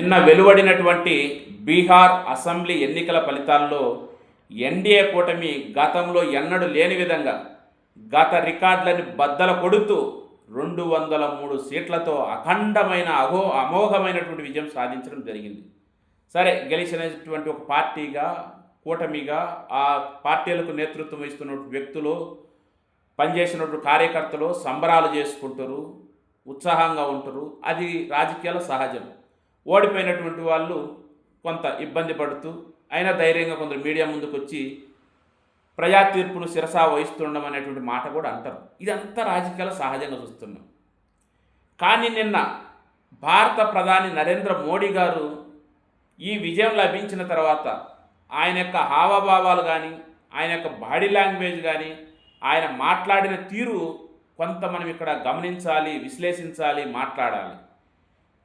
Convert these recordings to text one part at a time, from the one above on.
నిన్న వెలువడినటువంటి బీహార్ అసెంబ్లీ ఎన్నికల ఫలితాల్లో ఎన్డీఏ కూటమి గతంలో ఎన్నడూ లేని విధంగా గత రికార్డులని బద్దల కొడుతూ రెండు వందల మూడు సీట్లతో అఖండమైన అహో అమోఘమైనటువంటి విజయం సాధించడం జరిగింది. సరే గెలిచినటువంటి ఒక పార్టీగా కూటమిగా ఆ పార్టీలకు నేతృత్వం ఇస్తున్న వ్యక్తులు పనిచేసినటువంటి కార్యకర్తలు సంబరాలు చేసుకుంటారు ఉత్సాహంగా ఉంటారు. అది రాజకీయాల సహజం. ఓడిపోయినటువంటి వాళ్ళు కొంత ఇబ్బంది పడుతూ అయినా ధైర్యంగా కొందరు మీడియా ముందుకు వచ్చి ప్రజా తీర్పును శిరసా వహిస్తుండడం అనేటువంటి మాట కూడా అంటారు. ఇదంతా రాజకీయాలు సహజంగా చూస్తున్నాం. కానీ నిన్న భారత ప్రధాని నరేంద్ర మోడీ గారు ఈ విజయం లభించిన తర్వాత ఆయన యొక్క హావభావాలు కానీ ఆయన యొక్క బాడీ లాంగ్వేజ్ కానీ ఆయన మాట్లాడిన తీరు కొంత మనం ఇక్కడ గమనించాలి విశ్లేషించాలి మాట్లాడాలి.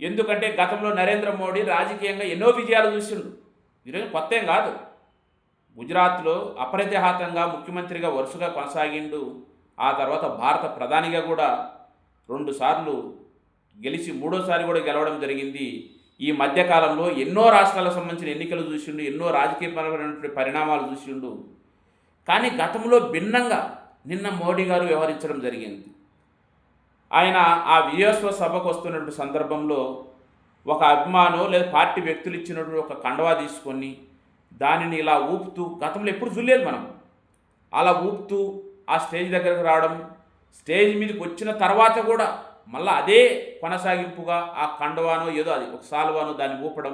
ఎందుకంటే గతంలో నరేంద్ర మోడీ రాజకీయంగా ఎన్నో విజయాలు చూసిండు. ఈరోజు కొత్త ఏం కాదు. గుజరాత్లో అప్రతిహాతంగా ముఖ్యమంత్రిగా వరుసగా కొనసాగిండు. ఆ తర్వాత భారత ప్రధానిగా కూడా రెండుసార్లు గెలిచి మూడోసారి కూడా గెలవడం జరిగింది. ఈ మధ్యకాలంలో ఎన్నో రాష్ట్రాలకు సంబంధించిన ఎన్నికలు చూసిండు ఎన్నో రాజకీయపరమైనటువంటి పరిణామాలు చూసిండు. కానీ గతంలో భిన్నంగా నిన్న మోడీ గారు వ్యవహరించడం జరిగింది. ఆయన ఆ విజయోత్సవ సభకు వస్తున్నటువంటి సందర్భంలో ఒక అభిమానం లేదా పార్టీ వ్యక్తులు ఇచ్చినటువంటి ఒక కండవా తీసుకొని దానిని ఇలా ఊపుతూ గతంలో ఎప్పుడు చూడలేదు మనం. అలా ఊపుతూ ఆ స్టేజ్ దగ్గరకు రావడం స్టేజ్ మీదకి వచ్చిన తర్వాత కూడా మళ్ళీ అదే కొనసాగింపుగా ఆ కండవానో ఏదో అది ఒక సాల్వానో దాన్ని ఊపడం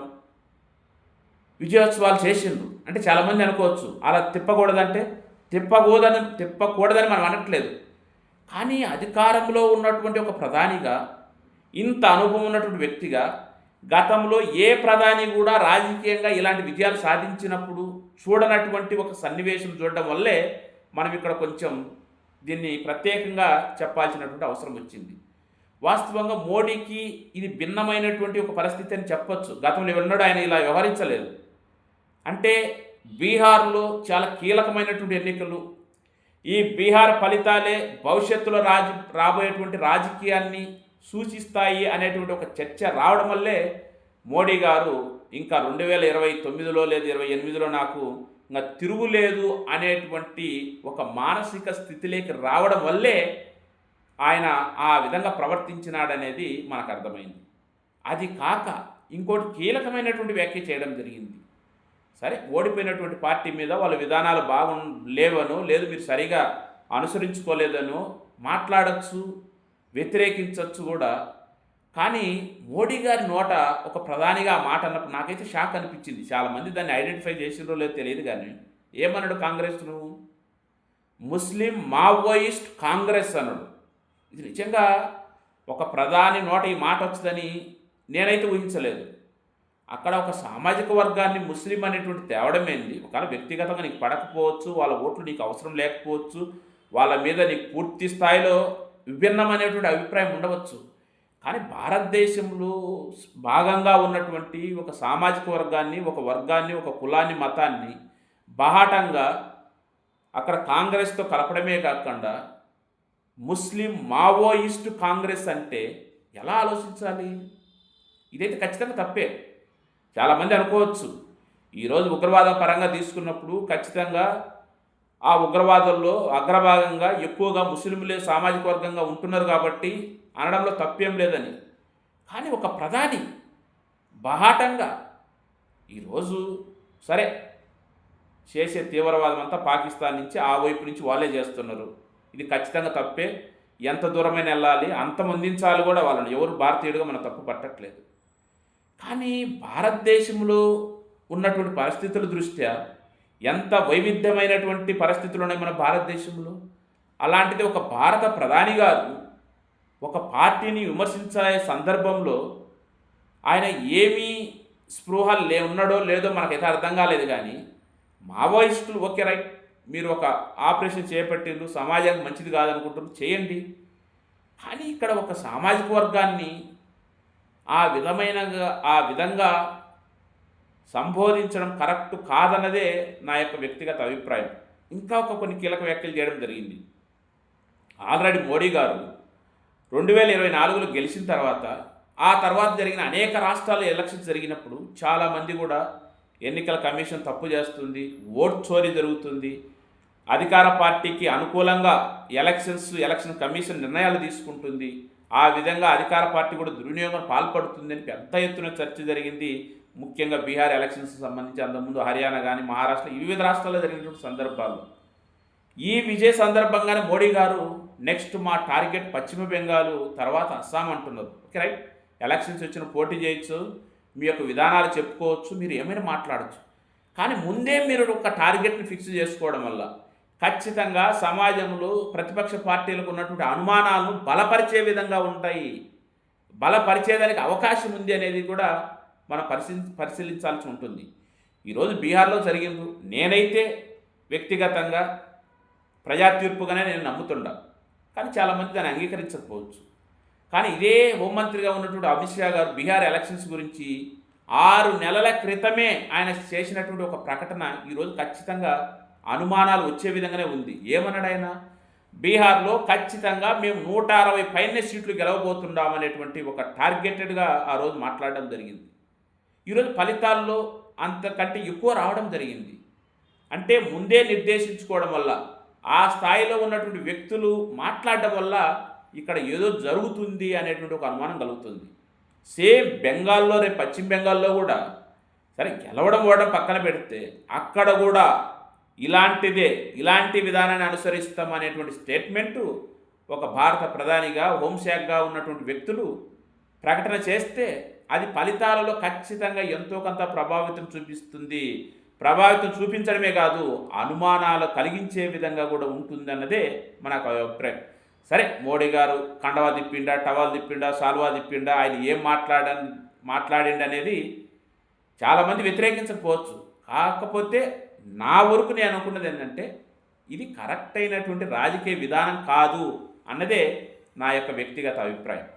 విజయోత్సవాలు చేసిండ్రు. అంటే చాలామంది అనుకోవచ్చు అలా తిప్పకూడదంటే తిప్పకూడదని తిప్పకూడదని మనం అనట్లేదు. కానీ అధికారంలో ఉన్నటువంటి ఒక ప్రధానిగా ఇంత అనుభవం ఉన్నటువంటి వ్యక్తిగా గతంలో ఏ ప్రధాని కూడా రాజకీయంగా ఇలాంటి విజయాలు సాధించినప్పుడు చూడనటువంటి ఒక సన్నివేశం చూడడం వల్లే మనం ఇక్కడ కొంచెం దీన్ని ప్రత్యేకంగా చెప్పాల్సినటువంటి అవసరం వచ్చింది. వాస్తవంగా మోడీకి ఇది భిన్నమైనటువంటి ఒక పరిస్థితి అని చెప్పొచ్చు. గతంలో ఎన్నడూ ఆయన ఇలా వ్యవహరించలేదు. అంటే బీహార్లో చాలా కీలకమైనటువంటి ఎన్నికలు ఈ బీహార్ ఫలితాలే భవిష్యత్తులో రాజు రాబోయేటువంటి రాజకీయాన్ని సూచిస్తాయి అనేటువంటి ఒక చర్చ రావడం వల్లే మోడీ గారు ఇంకా రెండు వేల ఇరవై తొమ్మిదిలో లేదు ఇరవై ఎనిమిదిలో నాకు ఇంకా తిరుగులేదు అనేటువంటి ఒక మానసిక స్థితిలోకి రావడం వల్లే ఆయన ఆ విధంగా ప్రవర్తించినాడనేది మనకు అర్థమైంది. అది కాక ఇంకోటి కీలకమైనటువంటి వ్యాఖ్య చేయడం జరిగింది. సరే ఓడిపోయినటువంటి పార్టీ మీద వాళ్ళ విధానాలు బాగు లేవనో లేదు మీరు సరిగా అనుసరించుకోలేదనో మాట్లాడచ్చు వ్యతిరేకించవచ్చు కూడా. కానీ మోడీ గారి నోట ఒక ప్రధానిగా ఆ మాట అన్నప్పుడు నాకైతే షాక్ అనిపించింది. చాలామంది దాన్ని ఐడెంటిఫై చేసిండ్రో లేదో తెలియదు కానీ ఏమన్నాడు కాంగ్రెస్ నువ్వు? ముస్లిం మావోయిస్ట్ కాంగ్రెస్ అన్నాడు. ఇది నిజంగా ఒక ప్రధాని నోట ఈ మాట వచ్చిందని నేనైతే ఊహించలేదు. అక్కడ ఒక సామాజిక వర్గాన్ని ముస్లిం అనేటువంటి తేవడమేంది ఒకవేళ వ్యక్తిగతంగా నీకు పడకపోవచ్చు వాళ్ళ ఓట్లు నీకు అవసరం లేకపోవచ్చు వాళ్ళ మీద నీకు పూర్తి స్థాయిలో విభిన్నమైనటువంటి అభిప్రాయం ఉండవచ్చు. కానీ భారతదేశంలో భాగంగా ఉన్నటువంటి ఒక సామాజిక వర్గాన్ని ఒక వర్గాన్ని ఒక కులాన్ని మతాన్ని బాహాటంగా అక్కడ కాంగ్రెస్తో కలపడమే కాకుండా ముస్లిం మావోయిస్ట్ కాంగ్రెస్ అంటే ఎలా ఆలోచించాలి? ఇదైతే ఖచ్చితంగా తప్పే. చాలామంది అనుకోవచ్చు. ఈరోజు ఉగ్రవాదం పరంగా తీసుకున్నప్పుడు ఖచ్చితంగా ఆ ఉగ్రవాదంలో అగ్రభాగంగా ఎక్కువగా ముస్లింలే సామాజిక వర్గంగా ఉంటున్నారు కాబట్టి అనడంలో తప్పేం లేదని. కానీ ఒక ప్రధాని బహాటంగా ఈరోజు సరే చేసే తీవ్రవాదం అంతా పాకిస్తాన్ నుంచి ఆ వైపు నుంచి వాళ్ళే చేస్తున్నారు. ఇది ఖచ్చితంగా తప్పే. ఎంత దూరమైన వెళ్ళాలి అంత ముందించాలి కూడా వాళ్ళని. ఎవరు భారతీయుడిగా మనం తప్పు పట్టట్లేదు. కానీ భారతదేశంలో ఉన్నటువంటి పరిస్థితుల దృష్ట్యా ఎంత వైవిధ్యమైనటువంటి పరిస్థితులు ఉన్నాయి మన భారతదేశంలో? అలాంటిది ఒక భారత ప్రధాని గారు ఒక పార్టీని విమర్శించే సందర్భంలో ఆయన ఏమీ స్పృహ లే ఉన్నాడో లేదో మనకైతే అర్థం కాలేదు కానీ మావోయిస్టులు ఓకే రైట్ మీరు ఒక ఆపరేషన్ చేపట్టిండ్రు సమాజానికి మంచిది కాదనుకుంటున్నారు చేయండి. కానీ ఇక్కడ ఒక సామాజిక వర్గాన్ని ఆ విధమైన ఆ విధంగా సంబోధించడం కరెక్ట్ కాదన్నదే నా యొక్క వ్యక్తిగత అభిప్రాయం. ఇంకా ఒక కొన్ని కీలక వ్యాఖ్యలు చేయడం జరిగింది. ఆల్రెడీ మోడీ గారు రెండు వేల ఇరవై నాలుగులో గెలిచిన తర్వాత ఆ తర్వాత జరిగిన అనేక రాష్ట్రాల్లో ఎలక్షన్స్ జరిగినప్పుడు చాలామంది కూడా ఎన్నికల కమిషన్ తప్పు చేస్తుంది ఓట్ చోరీ జరుగుతుంది అధికార పార్టీకి అనుకూలంగా ఎలక్షన్స్ ఎలక్షన్ కమిషన్ నిర్ణయాలు తీసుకుంటుంది. ఆ విధంగా అధికార పార్టీ కూడా దుర్వినియోగం పాల్పడుతుందని పెద్ద ఎత్తున చర్చ జరిగింది. ముఖ్యంగా బీహార్ ఎలక్షన్స్ సంబంధించి అంతకుముందు హర్యానా కానీ మహారాష్ట్ర వివిధ రాష్ట్రాల్లో జరిగినటువంటి సందర్భాల్లో ఈ విజయ సందర్భంగానే మోడీ గారు నెక్స్ట్ మా టార్గెట్ పశ్చిమ బెంగాల్ తర్వాత అస్సాం అంటున్నారు. Okay right? ఎలక్షన్స్ వచ్చిన పోటీ చేయొచ్చు మీ యొక్క విధానాలు చెప్పుకోవచ్చు మీరు ఏమైనా మాట్లాడచ్చు. కానీ ముందే మీరు ఒక టార్గెట్ని ఫిక్స్ చేసుకోవడం వల్ల ఖచ్చితంగా సమాజంలో ప్రతిపక్ష పార్టీలకు ఉన్నటువంటి అనుమానాలను బలపరిచే విధంగా ఉంటాయి. బలపరిచేదానికి అవకాశం ఉంది అనేది కూడా మనం పరిశీలి పరిశీలించాల్సి ఉంటుంది. ఈరోజు బీహార్లో జరిగింది. నేనైతే వ్యక్తిగతంగా ప్రజా తీర్పుగానే నేను నమ్ముతుండా. కానీ చాలామంది దాన్ని అంగీకరించకపోవచ్చు. కానీ ఇదే హోంమంత్రిగా ఉన్నటువంటి అమిత్ షా గారు బీహార్ ఎలక్షన్స్ గురించి ఆరు నెలల క్రితమే ఆయన చేసినటువంటి ఒక ప్రకటన ఈరోజు ఖచ్చితంగా అనుమానాలు వచ్చే విధంగానే ఉంది. ఏమన్నాడు ఆయన? బీహార్లో ఖచ్చితంగా మేము నూట అరవై పైన సీట్లు గెలవబోతున్నాం అనేటువంటి ఒక టార్గెటెడ్గా ఆ రోజు మాట్లాడడం జరిగింది. ఈరోజు ఫలితాల్లో అంతకంటే ఎక్కువ రావడం జరిగింది. అంటే ముందే నిర్దేశించుకోవడం వల్ల ఆ స్థాయిలో ఉన్నటువంటి వ్యక్తులు మాట్లాడడం వల్ల ఇక్కడ ఏదో జరుగుతుంది అనేటువంటి ఒక అనుమానం కలుగుతుంది. సేమ్ బెంగాల్లో రేపు పశ్చిమ బెంగాల్లో కూడా సరే గెలవడం ఓడడం పక్కన పెడితే అక్కడ కూడా ఇలాంటిదే ఇలాంటి విధానాన్ని అనుసరిస్తాం అనేటువంటి స్టేట్మెంటు ఒక భారత ప్రధానిగా హోంశాఖగా ఉన్నటువంటి వ్యక్తులు ప్రకటన చేస్తే అది ఫలితాలలో ఖచ్చితంగా ఎంతో కొంత ప్రభావితం చూపిస్తుంది. ప్రభావితం చూపించడమే కాదు అనుమానాలు కలిగించే విధంగా కూడా ఉంటుందన్నదే మనకు అభిప్రాయం. సరే మోడీ గారు కండవా తిప్పిండా టవాల్ తిప్పిండా సాల్వా తిప్పిండా ఆయన ఏం మాట్లాడ మాట్లాడిండనేది చాలామంది వ్యతిరేకించకపోవచ్చు. కాకపోతే నా వరకు నేను అనుకున్నది ఏంటంటే ఇది కరెక్ట్ అయినటువంటి రాజకీయ విధానం కాదు అన్నదే నా యొక్క వ్యక్తిగత అభిప్రాయం.